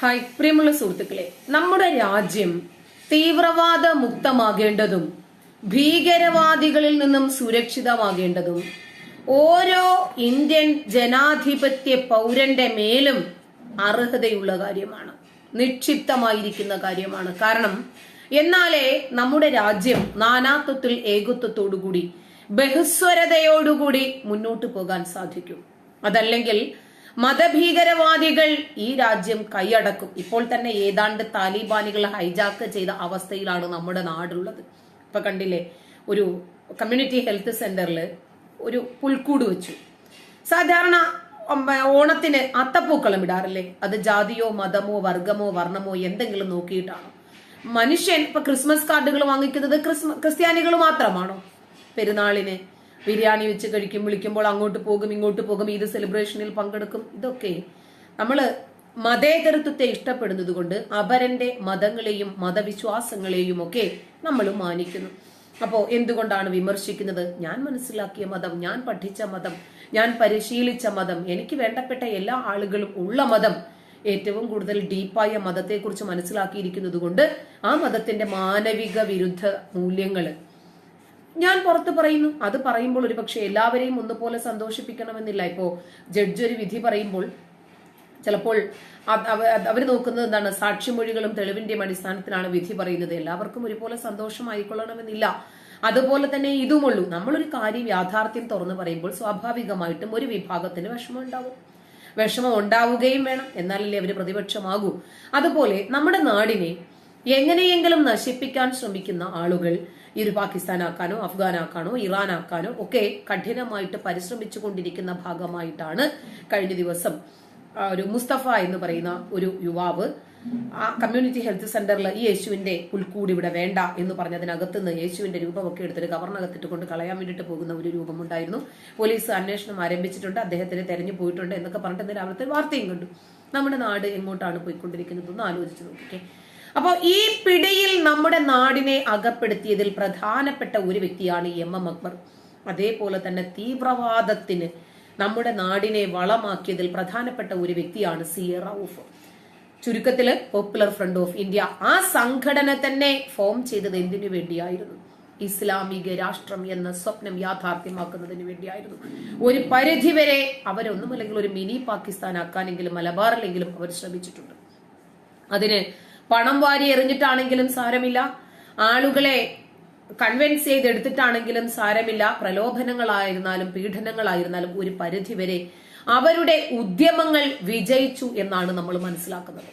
Hi പ്രിയമുള്ള സുഹൃത്തുക്കളെ നമ്മുടെ രാജ്യം തീവ്രവാദ മുക്തമാകേണ്ടതും ഭീകരവാദികളിൽ നിന്നും സുരക്ഷിതമാകേണ്ടതും ഓരോ ഇന്ത്യൻ ജനാധിപത്യ പൗരന്റെ മേലും അർഹതയുള്ള കാര്യമാണ് നിക്ഷിപ്തമായിരിക്കുന്ന കാര്യമാണ്. കാരണം എന്നാലേ നമ്മുടെ രാജ്യം നാനാത്വത്തിൽ ഏകത്വത്തോടുകൂടി ബഹുസ്വരതയോടുകൂടി മുന്നോട്ട് പോകാൻ സാധിക്കും. അതല്ലെങ്കിൽ മതഭീകരവാദികൾ ഈ രാജ്യം കൈയടക്കും. ഇപ്പോൾ തന്നെ ഏതാണ്ട് താലിബാനികൾ ഹൈജാക്ക് ചെയ്ത അവസ്ഥയിലാണ് നമ്മുടെ നാടുള്ളത്. ഇപ്പൊ കണ്ടില്ലേ ഒരു കമ്മ്യൂണിറ്റി ഹെൽത്ത് സെന്ററിൽ ഒരു പുൽക്കൂട് വെച്ചു. സാധാരണ ഓണത്തിന് അത്തപ്പൂക്കളം ഇടാറില്ലേ? അത് ജാതിയോ മതമോ വർഗമോ വർണമോ എന്തെങ്കിലും നോക്കിയിട്ടാണോ. മനുഷ്യൻ ഇപ്പൊ ക്രിസ്മസ് കാർഡുകൾ വാങ്ങിക്കുന്നത് ക്രിസ്മ ക്രിസ്ത്യാനികൾ മാത്രമാണോ? പെരുന്നാളിന് ബിരിയാണി വെച്ച് കഴിക്കും വിളിക്കുമ്പോൾ അങ്ങോട്ട് പോകും ഇങ്ങോട്ട് പോകും ഈദ് സെലിബ്രേഷനിൽ പങ്കെടുക്കും. ഇതൊക്കെ നമ്മൾ മതേതരത്വത്തെ ഇഷ്ടപ്പെടുന്നത് കൊണ്ട് അപരന്റെ മതങ്ങളെയും മതവിശ്വാസങ്ങളെയും ഒക്കെ നമ്മൾ മാനിക്കുന്നു. അപ്പോ എന്തുകൊണ്ടാണ് വിമർശിക്കുന്നത്? ഞാൻ മനസ്സിലാക്കിയ മതം ഞാൻ പഠിച്ച മതം ഞാൻ പരിശീലിച്ച മതം എനിക്ക് വേണ്ടപ്പെട്ട എല്ലാ ആളുകളും ഉള്ള മതം ഏറ്റവും കൂടുതൽ ഡീപ്പായ മതത്തെക്കുറിച്ച് മനസ്സിലാക്കിയിരിക്കുന്നത് കൊണ്ട് ആ മതത്തിന്റെ മാനവിക വിരുദ്ധ മൂല്യങ്ങൾ ഞാൻ പുറത്ത് പറയുന്നു. അത് പറയുമ്പോൾ ഒരു പക്ഷെ എല്ലാവരെയും ഒന്നുപോലെ സന്തോഷിപ്പിക്കണമെന്നില്ല. ഇപ്പോ ജഡ്ജ് ഒരു വിധി പറയുമ്പോൾ ചിലപ്പോൾ അവർ നോക്കുന്നത് എന്താണ്? സാക്ഷിമൊഴികളും തെളിവിന്റെയും അടിസ്ഥാനത്തിലാണ് വിധി പറയുന്നത്. എല്ലാവർക്കും ഒരുപോലെ സന്തോഷമായിക്കൊള്ളണമെന്നില്ല. അതുപോലെ തന്നെ ഇതുമുള്ളൂ. നമ്മളൊരു കാര്യം യാഥാർത്ഥ്യം തുറന്നു പറയുമ്പോൾ സ്വാഭാവികമായിട്ടും ഒരു വിഭാഗത്തിന് വിഷമം ഉണ്ടാവും. വിഷമം ഉണ്ടാവുകയും വേണം. എന്നാലല്ലേ അവർ പ്രതിപക്ഷമാകൂ. അതുപോലെ നമ്മുടെ നാടിനെ എങ്ങനെയെങ്കിലും നശിപ്പിക്കാൻ ശ്രമിക്കുന്ന ആളുകൾ ഈ ഒരു ആക്കാനോ ഇറാൻ ആക്കാനോ ഒക്കെ കഠിനമായിട്ട് പരിശ്രമിച്ചു കൊണ്ടിരിക്കുന്ന ഭാഗമായിട്ടാണ് കഴിഞ്ഞ ദിവസം ഒരു മുസ്തഫ എന്ന് പറയുന്ന ഒരു യുവാവ് ആ കമ്മ്യൂണിറ്റി ഹെൽത്ത് സെന്ററിൽ ഈ യേശുവിന്റെ പുൽക്കൂട് ഇവിടെ വേണ്ട എന്ന് പറഞ്ഞതിനകത്ത് നിന്ന് യേശുവിന്റെ രൂപമൊക്കെ എടുത്തിട്ട് ഗവർണകത്തിട്ട് കൊണ്ട് കളയാൻ വേണ്ടിയിട്ട് പോകുന്ന ഒരു രൂപമുണ്ടായിരുന്നു. പോലീസ് അന്വേഷണം ആരംഭിച്ചിട്ടുണ്ട് അദ്ദേഹത്തിന് തെരഞ്ഞു പോയിട്ടുണ്ട് എന്നൊക്കെ പറഞ്ഞിട്ട് രാവിലത്തെ വാർത്തയും കണ്ടു. നമ്മുടെ നാട് എങ്ങോട്ടാണ് പോയിക്കൊണ്ടിരിക്കുന്നത് ഒന്ന് ആലോചിച്ച് നോക്കിക്കേ. അപ്പോൾ ഈ പിടിയിൽ നമ്മുടെ നാടിനെ അകപ്പെടുത്തിയതിൽ പ്രധാനപ്പെട്ട ഒരു വ്യക്തിയാണ് എം എം അക്ബർ. അതേപോലെ തന്നെ തീവ്രവാദത്തിന് നമ്മുടെ നാടിനെ വളമാക്കിയതിൽ പ്രധാനപ്പെട്ട ഒരു വ്യക്തിയാണ് സിയറ ഊഫ്. ചുരുക്കത്തിൽ പോപ്പുലർ ഫ്രണ്ട് ഓഫ് ഇന്ത്യ ആ സംഘടന തന്നെ ഫോം ചെയ്തത് എന്തിനു വേണ്ടിയായിരുന്നു? ഇസ്ലാമിക രാഷ്ട്രം എന്ന സ്വപ്നം യാഥാർത്ഥ്യമാക്കുന്നതിന് വേണ്ടിയായിരുന്നു. ഒരു പരിധിവരെ അവരൊന്നുമല്ലെങ്കിൽ ഒരു മിനി പാകിസ്ഥാൻ ആക്കാനെങ്കിലും മലബാറിലെങ്കിലും അവർ ശ്രമിച്ചിട്ടുണ്ട്. അതിന് പണം വാരി എറിഞ്ഞിട്ടാണെങ്കിലും സാരമില്ല. ആളുകളെ കൺവിൻസ് ചെയ്തെടുത്തിട്ടാണെങ്കിലും സാരമില്ല. പ്രലോഭനങ്ങളായിരുന്നാലും പീഡനങ്ങളായിരുന്നാലും ഒരു പരിധിവരെ അവരുടെ ഉദ്യമങ്ങൾ വിജയിച്ചു എന്നാണ് നമ്മൾ മനസ്സിലാക്കുന്നത്.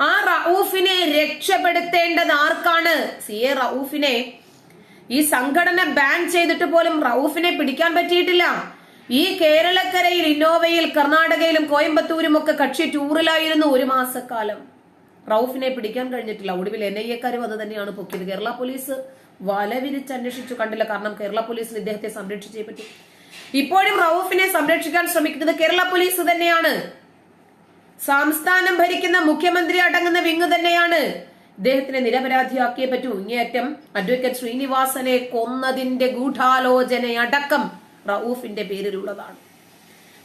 ആ റൌഫിനെ രക്ഷപ്പെടുത്തേണ്ടത് ആർക്കാണ്? സി. എ. റൌഫിനെ ഈ സംഘടന ബാൻ ചെയ്തിട്ട് പോലും റൌഫിനെ പിടിക്കാൻ പറ്റിയിട്ടില്ല. ഈ കേരളക്കരയിൽ ഇന്നോവയിൽ കർണാടകയിലും കോയമ്പത്തൂരും ഒക്കെ കക്ഷി ടൂറിലായിരുന്നു ഒരു മാസക്കാലം. റൌഫിനെ പിടിക്കാൻ കഴിഞ്ഞിട്ടില്ല. ഒടുവിൽ എൻ ഐ എക്കാരും അത് തന്നെയാണ് പൊക്കിയത്. കേരള പോലീസ് വലവിരിച്ച് അന്വേഷിച്ചു കണ്ടില്ല കാരണം കേരള പോലീസിന് ഇദ്ദേഹത്തെ സംരക്ഷിച്ചേ പറ്റി. ഇപ്പോഴും റൌഫിനെ സംരക്ഷിക്കാൻ ശ്രമിക്കുന്നത് കേരള പോലീസ് തന്നെയാണ്. സംസ്ഥാനം ഭരിക്കുന്ന മുഖ്യമന്ത്രി അടങ്ങുന്ന വിങ് തന്നെയാണ്. ഇദ്ദേഹത്തിനെ നിരപരാധിയാക്കിയേ പറ്റൂ. ഇങ്ങേയറ്റം അഡ്വക്കേറ്റ് ശ്രീനിവാസനെ കൊന്നതിന്റെ ഗൂഢാലോചനയടക്കം റൌഫിന്റെ പേരിലുള്ളതാണ്.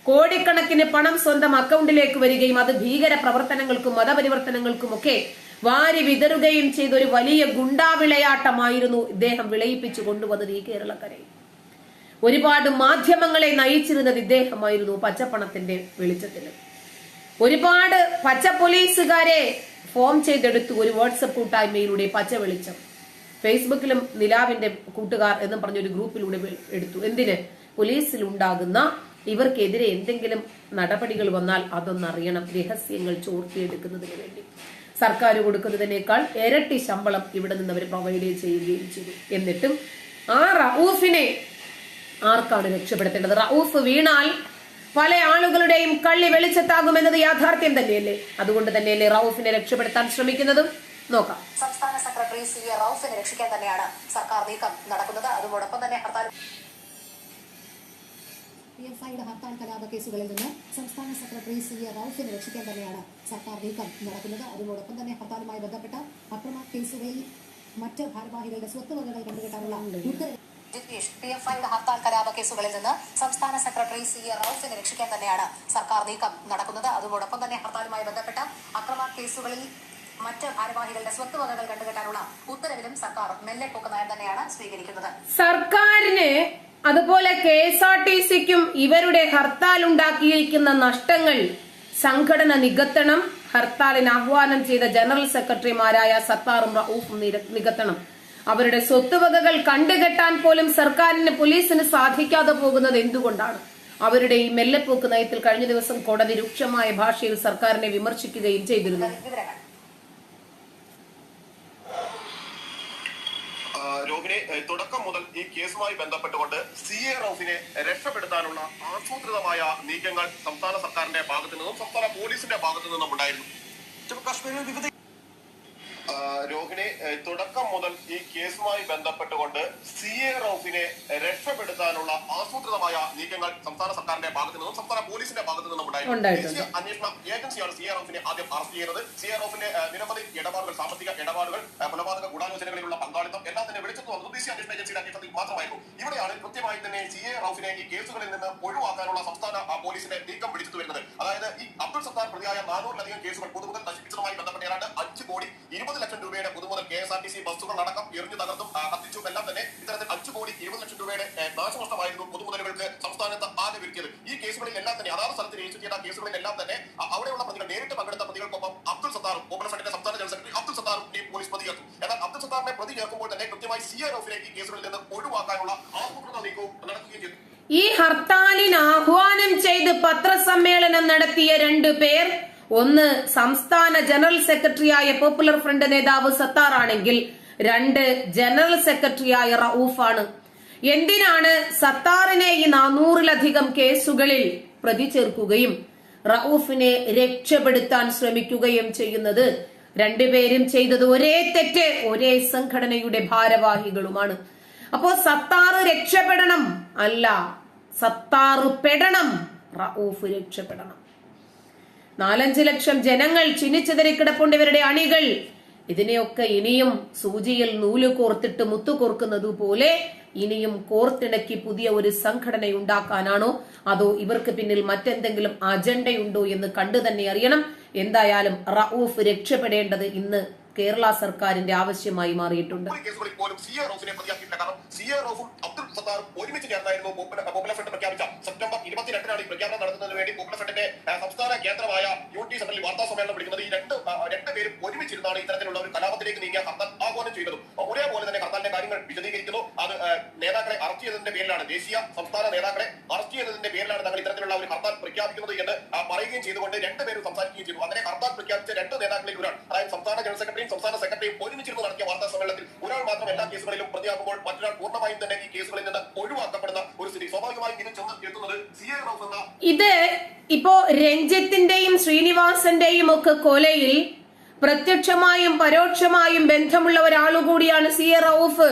കോടിക്കണക്കിന് പണം സ്വന്തം അക്കൗണ്ടിലേക്ക് വരികയും അത് ഭീകര പ്രവർത്തനങ്ങൾക്കും മതപരിവർത്തനങ്ങൾക്കും ഒക്കെ വാരി വിതറുകയും ചെയ്ത ഒരു വലിയ ഗുണ്ടാവിളയാട്ടമായിരുന്നു ഇദ്ദേഹം വിളയിപ്പിച്ചു കൊണ്ടുവന്നത് ഈ കേരളക്കരയിൽ. ഒരുപാട് മാധ്യമങ്ങളെ നയിച്ചിരുന്നത് ഇദ്ദേഹമായിരുന്നു പച്ചപ്പണത്തിന്റെ വെളിച്ചത്തിൽ ഒരുപാട് പച്ച പോലീസുകാരെ ഫോം ചെയ്തെടുത്തു ഒരു വാട്സപ്പ് കൂട്ടായ്മയിലൂടെ പച്ച വെളിച്ചം. ഫേസ്ബുക്കിലും നിലാവിന്റെ കൂട്ടുകാർ എന്ന് പറഞ്ഞൊരു ഗ്രൂപ്പിലൂടെ എടുത്തു. എന്തിന്? പോലീസിൽ ഉണ്ടാകുന്ന ഇവർക്കെതിരെ എന്തെങ്കിലും നടപടികൾ വന്നാൽ അതൊന്നറിയണം. രഹസ്യങ്ങൾ ചോർത്തിയെടുക്കുന്നതിന് വേണ്ടി. സർക്കാർ കൊടുക്കുന്നതിനേക്കാൾ ഇരട്ടി ശമ്പളം ഇവിടെ നിന്ന് അവർ പ്രൊവൈഡ് ചെയ്യുകയും ചെയ്തു. എന്നിട്ടും ആ റഊഫിനെ ആർക്കാണ് രക്ഷപ്പെടുത്തേണ്ടത്? റഊഫ് വീണാൽ പല ആളുകളുടെയും കള്ളി വെളിച്ചത്താകുമെന്നത് യാഥാർത്ഥ്യം തന്നെയല്ലേ? അതുകൊണ്ട് തന്നെയല്ലേ റൌഫിനെ രക്ഷപ്പെടുത്താൻ ശ്രമിക്കുന്നതും? നോക്കാം. സംസ്ഥാന സെക്രട്ടറി സി എ റൌഫിനെ രക്ഷിക്കാൻ തന്നെയാണ് സർക്കാർ നീക്കം നടക്കുന്നത്. അതോടൊപ്പം തന്നെ ഹർത്താൽ പി എഫ് ഐയുടെ ഹർത്താൽ കലാപ കേസുകളിൽ നിന്ന് സംസ്ഥാന സെക്രട്ടറി സി എ റൌഫിനെ രക്ഷിക്കാൻ തന്നെയാണ് സർക്കാർ നീക്കം നടക്കുന്നത്. അതിനോടൊപ്പം തന്നെ ഹർത്താലുമായി ബന്ധപ്പെട്ട അക്രമ കേസുകളിൽ മറ്റ് ഭാരവാഹികളുടെ സ്വത്തുവകകൾ കണ്ടുകെട്ടാനുള്ള ഉത്തരവ് പി എഫ് ഐയുടെ ഹർത്താൽ കലാപ കേസുകളിൽ നിന്ന് സംസ്ഥാന സെക്രട്ടറി സി എ റൌഫിനെ രക്ഷിക്കാൻ തന്നെയാണ് സർക്കാർ നീക്കം നടക്കുന്നത്. അതോടൊപ്പം തന്നെ ഹർത്താലുമായി ബന്ധപ്പെട്ട അക്രമ കേസുകളിൽ മറ്റ് ഭാരവാഹികളുടെ സ്വത്ത് വകകൾ കണ്ടുകെട്ടാനുള്ള ഉത്തരവിലും സർക്കാർ മെല്ലെ പോക്ക് നയം തന്നെയാണ് സ്വീകരിക്കുന്നത്. സർക്കാരിന് അതുപോലെ കെ എസ് ആർ ടി സിക്കും ഇവരുടെ ഹർത്താൽ ഉണ്ടാക്കിയിരിക്കുന്ന നഷ്ടങ്ങൾ സംഘടന നികത്തണം ഹർത്താലിന് ആഹ്വാനം ചെയ്ത ജനറൽ സെക്രട്ടറിമാരായ സത്താറും റൌഫും നികത്തണം. അവരുടെ സ്വത്തുവകകൾ കണ്ടുകെട്ടാൻ പോലും സർക്കാരിന് പോലീസിന് സാധിക്കാതെ പോകുന്നത് എന്തുകൊണ്ടാണ്? അവരുടെ ഈ മെല്ലെപ്പോക്ക് നയത്തിൽ കഴിഞ്ഞ ദിവസം കോടതി രൂക്ഷമായ ഭാഷയിൽ സർക്കാരിനെ വിമർശിക്കുകയും ചെയ്തിരുന്നു. ഏ, തുടക്കം മുതൽ ഈ കേസുമായി ബന്ധപ്പെട്ടുകൊണ്ട് സി എ റൌഫിനെ രക്ഷപ്പെടുത്താനുള്ള ആസൂത്രിതമായ നീക്കങ്ങൾ സംസ്ഥാന സർക്കാരിന്റെ ഭാഗത്തു നിന്നും സംസ്ഥാന പോലീസിന്റെ ഭാഗത്തു നിന്നും ഉണ്ടായിരുന്നു ജമ്മുകാശ്മീരിൽ വിവിധ ആ, രോഹിണി തുടക്കം മുതൽ ഈ കേസുമായി ബന്ധപ്പെട്ടുകൊണ്ട് സി എ റൌഫിനെ രക്ഷപ്പെടുത്താനുള്ള ആസൂത്രിതമായ നീക്കങ്ങൾ സംസ്ഥാന സർക്കാരിന്റെ ഭാഗത്തു നിന്നും സംസ്ഥാന പോലീസിന്റെ ഭാഗത്തു നിന്നും ഉണ്ടായിരുന്നു ഉണ്ടായിട്ടുണ്ട്. ദേശീയ അന്വേഷണ ഏജൻസിയാണ് സി എ റൌഫിനെ ആദ്യം അറസ്റ്റ് ചെയ്യുന്നത്. സി എ റൌഫിന്റെ നിരവധി ഇടപാടുകൾ സാമ്പത്തിക ഇടപാടുകൾ കൊലപാതക ഗൂഢാലോചനകളിലുള്ള പങ്കാളിത്തം എല്ലാം തന്നെ വെളിച്ചത്ത് വന്നത് ദേശീയ അന്വേഷണ ഏജൻസിയുടെ അന്വേഷണത്തിൽ മാത്രമായിരുന്നു. ഇവിടെയാണ് കൃത്യമായി തന്നെ സി എ റൌഫിനെ ഈ കേസുകളിൽ നിന്ന് ഒഴിവാക്കാനുള്ള സംസ്ഥാന പോലീസിന്റെ നീക്കം പിടിച്ചു വരുന്നത്. അതായത് ഈ അബ്ദുൾ സത്താർ പ്രതിയായ നാനൂറിലധികം കേസുകൾ പൊതുമുതൽ നശിപ്പിച്ചതുമായി ബന്ധപ്പെട്ട് ഏതാണ്ട് അഞ്ച് കോടി ഇരുപത് ലക്ഷം രൂപയുടെ പുതുമുതൽ K S R T C ബസ്സുകൾ അടക്കം എറിഞ്ഞു തകർത്തും കത്തിച്ചും. എല്ലാം തന്നെ ഇത്തരത്തിൽ അഞ്ചു കോടി ഇരുപത് ലക്ഷം രൂപയുടെ നാശനഷ്ടമായിരുന്നു പൊതുമുതലുകൾക്ക് സംസ്ഥാനത്ത് ആകെ വിൽക്കിയത്. ഈ കേസുകളിൽ എല്ലാം തന്നെ അതാത് സ്ഥലത്ത് രജിസ്റ്റർ ചെയ്ത കേസുകളിൽ എല്ലാം തന്നെ അവിടെയുള്ള പ്രതികൾ നേരിട്ട് പങ്കെടുത്ത പ്രതികൾക്കൊപ്പം അബ്ദുൾ സത്താറും പോപ്പുലർ ഫ്രണ്ടിന്റെ സംസ്ഥാന ജനറൽ സെക്രട്ടറി അബ്ദുൾ സത്താറും പോലീസ് പ്രതി ചേർത്തു. എന്നാൽ അബ്ദുൾ സത്താറിനെ പ്രതി ചേർക്കുമ്പോൾ തന്നെ കൃത്യമായി സി ആർ ഓഫിലേക്ക് കേസുകളിൽ നിന്ന് ഒഴിവാക്കാനുള്ള ആസൂത്രണ നീക്കവും നടത്തുകയും ചെയ്തു. ഈ ഹർത്താലിന് ആഹ്വാനം ചെയ്ത് പത്രസമ്മേളനം നടത്തിയ രണ്ടു പേർ ഒന്ന് സംസ്ഥാന ജനറൽ സെക്രട്ടറിയായ പോപ്പുലർ ഫ്രണ്ട് നേതാവ് സത്താറാണെങ്കിൽ രണ്ട് ജനറൽ സെക്രട്ടറിയായ റൌഫാണ് എന്തിനാണ് സത്താറിനെ ഈ നാനൂറിലധികം കേസുകളിൽ പ്രതി ചേർക്കുകയും റൌഫിനെ രക്ഷപ്പെടുത്താൻ ശ്രമിക്കുകയും ചെയ്യുന്നത്? രണ്ടുപേരും ചെയ്തത് ഒരേ തെറ്റ് ഒരേ സംഘടനയുടെ ഭാരവാഹികളുമാണ്. അപ്പോ സത്താറ് രക്ഷപ്പെടണം അല്ല സത്താറ് പെടണം റൌഫ് രക്ഷപ്പെടണം. നാലഞ്ച് ലക്ഷം ജനങ്ങൾ ചിന്നിച്ചിതറി കിടപ്പുണ്ട് ഇവരുടെ അണികൾ. ഇതിനെയൊക്കെ ഇനിയും സൂചിയിൽ നൂൽ കോർത്തിട്ട് മുത്തു കോർക്കുന്നത് പോലെ ഇനിയും കോർത്തിണക്കി പുതിയ ഒരു സംഘടന ഉണ്ടാക്കാനാണോ അതോ ഇവർക്ക് പിന്നിൽ മറ്റെന്തെങ്കിലും അജണ്ടയുണ്ടോ എന്ന് കണ്ടു തന്നെ അറിയണം. എന്തായാലും റൌഫ് രക്ഷപ്പെടേണ്ടത് ഇന്ന് കേരള സർക്കാരിന്റെ ആവശ്യമായി മാറിയിട്ടുണ്ട്. ഒരുമിച്ച് ചേർന്നായിരുന്നു പോപ്പുലർ ഫ്രണ്ട് പ്രഖ്യാപിച്ച. സെപ്റ്റംബർ ഇരുപത്തിരണ്ടിനാണ് ഈ പ്രഖ്യാപനം നടത്തുന്നതിന് വേണ്ടി പോപ്പുലർ ഫ്രണ്ടിന്റെ സംസ്ഥാന കേന്ദ്രമായ യു ടി സെന്ററിൽ വാർത്താ സമ്മേളനം വിളിക്കുന്നത്. ഈ രണ്ട് രണ്ടുപേരും രണ്ട് പേരും ഒരുമിച്ചിരുന്നാണ് ഇത്തരത്തിലുള്ള ഒരു കലാപത്തിലേക്ക് നീങ്ങിയ ഹർത്താൽ ആഹ്വാനം ചെയ്തതും. ഒരേപോലെ തന്നെ ഹർത്താലിന്റെ കാര്യങ്ങൾ വിശദീകരിക്കുന്നു. അത് നേതാക്കളെ അറസ്റ്റ് ചെയ്തതിന്റെ പേരിലാണ് ദേശീയ സംസ്ഥാന നേതാക്കളെ അറസ്റ്റ് ചെയ്തതിന്റെ പേരിലാണ് തങ്ങൾ പ്രഖ്യാപിക്കുന്നത് എന്ന് പറയുകയും ചെയ്തുകൊണ്ട് രണ്ടുപേരും സംസാരിക്കുകയും ചെയ്തു. അങ്ങനെ ഹർത്താൽ പ്രഖ്യാപിച്ച രണ്ട് നേതാക്കളിൽ ഒരാൾ അതായത് സംസ്ഥാന ജനറൽ സെക്രട്ടറിയും സംസ്ഥാന സെക്രട്ടറിയും ഒരുമിച്ചിരുന്ന് നടത്തിയ വാർത്താ സമ്മേളനത്തിൽ ഒരാൾ മാത്രം എല്ലാ കേസുകളിലും പ്രതിയാകുമ്പോൾ മറ്റൊരാൾ പൂർണമായും തന്നെ ഈ കേസുകളിൽ നിന്ന് ഒഴിവാക്കപ്പെടുന്ന ഒരു സ്ഥിതി. സ്വാഭാവികമായി ഇതിന് ചെന്ന് എത്തുന്നത് സി എ എന്ന ഇത് ഇപ്പോ രഞ്ജിത്തിന്റെയും ശ്രീനിവാസന്റെയും ഒക്കെ കൊലയിൽ പ്രത്യക്ഷമായും പരോക്ഷമായും ബന്ധമുള്ള ഒരാളുകൂടിയാണ് സി എ റൌഫ്.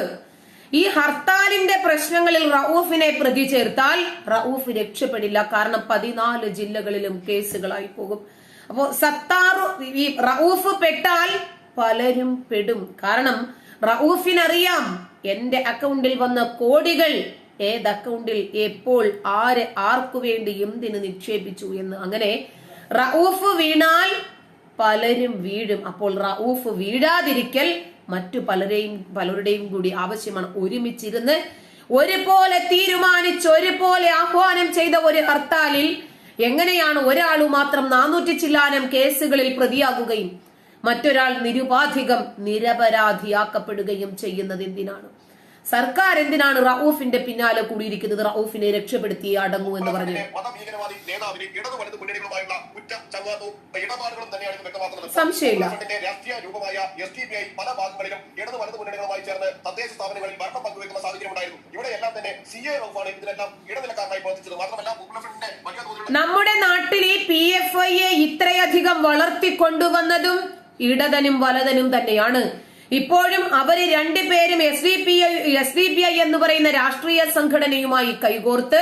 ഈ ഹർത്താലിന്റെ പ്രശ്നങ്ങളിൽ റൌഫിനെ പ്രതി ചേർത്താൽ റൌഫ് രക്ഷപ്പെടില്ല. കാരണം പതിനാല് ജില്ലകളിലും കേസുകളായി പോകും. അപ്പോ സത്താറു ഈ റൌഫ് പെട്ടാൽ പലരും പെടും. കാരണം റൌഫിനറിയാം എന്റെ അക്കൗണ്ടിൽ വന്ന കോടികൾ ഏത് അക്കൗണ്ടിൽ എപ്പോൾ ആര് ആർക്കു വേണ്ടി എന്തിന് നിക്ഷേപിച്ചു എന്ന്. അങ്ങനെ റൌഫ് വീണാൽ പലരും വീഴും. അപ്പോൾ റഊഫ് വീഴാതിരിക്കൽ മറ്റു പലരെയും പലരുടെയും കൂടി ആവശ്യമാണ് ഒരുമിച്ചിരുന്ന് ഒരുപോലെ തീരുമാനിച്ച് ഒരുപോലെ ആഹ്വാനം ചെയ്ത ഒരു ഹർത്താലിൽ എങ്ങനെയാണ് ഒരാൾ മാത്രം നാനൂറ്റി ചില്ലാനം കേസുകളിൽ പ്രതിയാകുകയും മറ്റൊരാൾ നിരുപാധികം നിരപരാധിയാക്കപ്പെടുകയും ചെയ്യുന്നത് എന്തിനാണ്? സർക്കാർ എന്തിനാണ് റൌഫിന്റെ പിന്നാലെ കൂടിയിരിക്കുന്നത്? റൌഫിനെ രക്ഷപ്പെടുത്തി അടങ്ങൂ എന്ന് പറഞ്ഞു. സംശയമില്ല. രാഷ്ട്രീയ രൂപമായ എസ് ടി പി ഐ പല ഭാഗങ്ങളിലും ഇടതു വലത് മുന്നണികളുമായി ചേർന്ന് തദ്ദേശ സ്ഥാപനങ്ങളിൽ ഭരണം പങ്കുവെക്കുന്ന സാഹചര്യം ഉണ്ടായിരുന്നു. ഇവിടെയെല്ലാം തന്നെ സി എ റൌഫാണ് ഇടനിലക്കാരനായി പ്രവർത്തിച്ചത്. മാത്രമല്ല പോപ്പുലർ ഫ്രണ്ടിന്റെ വലിയ തോതിലുള്ള നമ്മുടെ നാട്ടിലെ പി എഫ് ഐയെ ഇത്രയധികം വളർത്തിക്കൊണ്ടുവന്നതും ഇടതനും വലതനും തന്നെയാണ്. ഇപ്പോഴും അവർ രണ്ടുപേരും S D P I S D P I എന്ന് പറയുന്ന രാഷ്ട്രീയ സംഘടനയുമായി കൈകോർത്ത്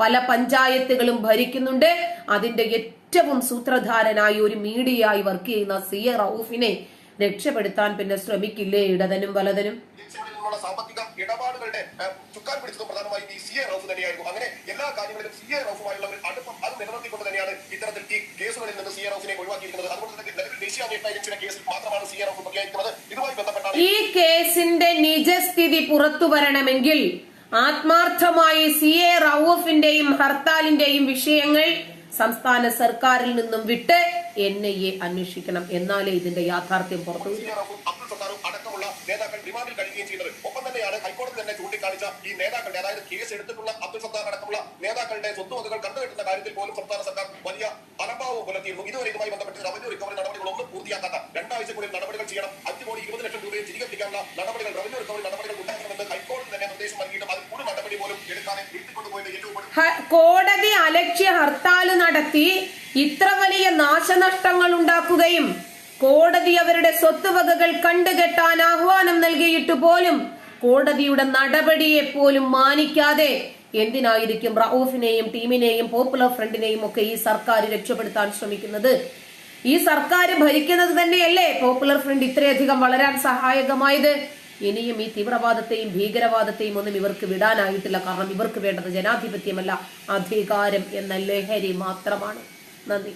പല പഞ്ചായത്തുകളും ഭരിക്കുന്നുണ്ട്. അതിന്റെ ഏറ്റവും സൂത്രധാരനായി ഒരു മീഡിയയായി വർക്ക് ചെയ്യുന്ന സി എ റൌഫിനെ രക്ഷപ്പെടുത്താൻ പിന്നെ ശ്രമിക്കില്ലേ ഇടതനും വലതനും? സാമ്പത്തിക ഇടപാടുകളുടെ ചുക്കാൻ പിടിച്ചതും പ്രധാനമായും ഈ സി എ റൌഫ് തന്നെയായിരുന്നു അങ്ങനെ എല്ലാ കാര്യങ്ങളിലും സി എ റൌഫുമായുള്ള അടുപ്പം അത് നിലനിർത്തിക്കൊണ്ട് തന്നെയാണ് ഇത്തരത്തിൽ ഈ കേസുകളിൽ നിന്ന് സി എ റൌഫിനെ ഒഴിവാക്കിയിരിക്കുന്നത്. അതുകൊണ്ട് ഈ കേസിന്റെ നിജസ്ഥിതി പുറത്തു വരണമെങ്കിൽ ആത്മാർത്ഥമായി സി എ റൌഫിന്റെയും ഹർത്താലിന്റെയും വിഷയങ്ങൾ സംസ്ഥാന സർക്കാരിൽ നിന്നും വിട്ട് എൻ ഐ എ അന്വേഷിക്കണം എന്നാലേ ഇതിന്റെ യാഥാർത്ഥ്യം പുറത്തു ഈ നേതാക്കളുടെ അതായത് കേസ് എടുത്തിട്ടുള്ള അബ്ദുൾ സത്താർ അടക്കമുള്ള നേതാക്കളുടെ സ്വത്തുവകകൾ കണ്ടുകെട്ടുന്ന കാര്യത്തിൽ പോലും സംസ്ഥാന സർക്കാർ വലിയ അലംഭാവം പുലർത്തിയിരുന്നു. ഇതുവരെ ഇതുമായി ബന്ധപ്പെട്ട് റവന്യൂ റിക്കവറി നടപടികളൊന്നും പൂർത്തിയാക്കാത്ത രണ്ടാഴ്ചക്കുള്ളിൽ നടപടികൾ ചെയ്യണം. അഞ്ച് കോടി ഇരുപത് ലക്ഷം രൂപയെ തിരികെ എത്തിക്കാനുള്ള നടപടികൾ റവന്യൂ റിക്കവറി നടപടികൾ ഉണ്ടാക്കണമെന്ന് ഹൈക്കോടതി തന്നെ നിർദ്ദേശം നൽകിയിട്ടും അതിൽ ഒരു നടപടി പോലും എടുക്കാതെ വീഴ്ത്തിക്കൊണ്ടുപോയത് ഏറ്റവും കോടതി അലക്ഷ്യ ഹർത്താൽ നടത്തി ഇത്ര വലിയ നാശനഷ്ടങ്ങൾ ഉണ്ടാക്കുകയും കോടതി അവരുടെ സ്വത്തുവകകൾ കണ്ടുകെട്ടാൻ ആഹ്വാനം നൽകിയിട്ട് പോലും കോടതിയുടെ നടപടിയെ പോലും മാനിക്കാതെ എന്തിനായിരിക്കും റൌഫിനെയും ടീമിനെയും പോപ്പുലർ ഫ്രണ്ടിനെയും ഒക്കെ ഈ സർക്കാർ രക്ഷപ്പെടുത്താൻ ശ്രമിക്കുന്നത്? ഈ സർക്കാർ ഭരിക്കുന്നത് തന്നെയല്ലേ പോപ്പുലർ ഫ്രണ്ട് ഇത്രയധികം വളരാൻ സഹായകമായത്? ഇനിയും ഈ തീവ്രവാദത്തെയും ഭീകരവാദത്തെയും ഒന്നും ഇവർക്ക് വിടാനായിട്ടില്ല. കാരണം ഇവർക്ക് വേണ്ടത് ജനാധിപത്യമല്ല അധികാരം എന്ന ലഹരി മാത്രമാണ്. നന്ദി.